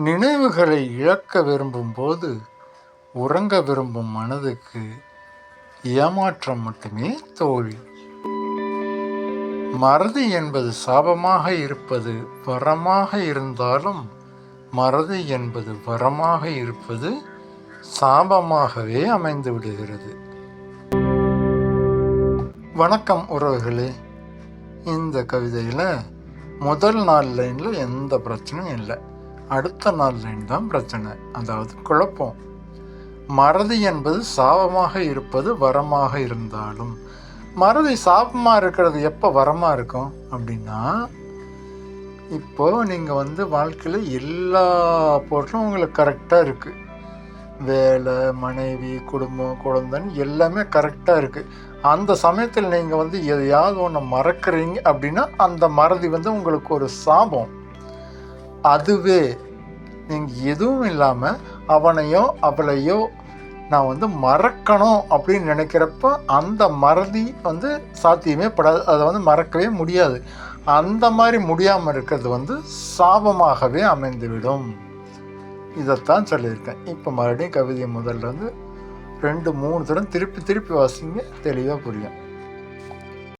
நினைவுகளை இழக்க விரும்பும் போது உறங்க விரும்பும் மனதுக்கு ஏமாற்றம் மட்டுமே தோல்வி மறதி என்பது சாபமாக இருப்பது வரமாக இருந்தாலும் மறதி என்பது வரமாக இருப்பது சாபமாகவே அமைந்து விடுகிறது. வணக்கம் உறவுகளே. இந்த கவிதையில் முதல் நாள் லைனில் எந்த பிரச்சனையும் இல்லை. அடுத்த நாள்லேருந்து தான் பிரச்சனை. அதாவது குழப்பம். மறதி என்பது சாபமாக இருப்பது வரமாக இருந்தாலும் மறதி சாபமாக இருக்கிறது எப்போ வரமாக இருக்கும் அப்படின்னா இப்போது நீங்கள் வந்து வாழ்க்கையில் எல்லா பொருளும் உங்களுக்கு கரெக்டாக இருக்குது வேலை மனைவி குடும்பம் குழந்தைன்னு எல்லாமே கரெக்டாக இருக்குது அந்த சமயத்தில் நீங்கள் வந்து எதையாவது ஒன்று மறக்கிறீங்க அப்படின்னா அந்த மறதி வந்து உங்களுக்கு ஒரு சாபம். அதுவே நீங்கள் எதுவும் இல்லாமல் அவனையோ அவளையோ நான் வந்து மறக்கணும் அப்படின்னு நினைக்கிறப்ப அந்த மறதி வந்து சாத்தியமே படாது. அதை வந்து மறக்கவே முடியாது. அந்த மாதிரி முடியாமல் இருக்கிறது வந்து சாபமாகவே அமைந்துவிடும். இதைத்தான் சொல்லியிருக்கேன். இப்போ மறுபடியும் கவிதை முதல்ல வந்து ரெண்டு மூணு தடவை திருப்பி திருப்பி வாசிங்க. தெளிவாக புரியும்.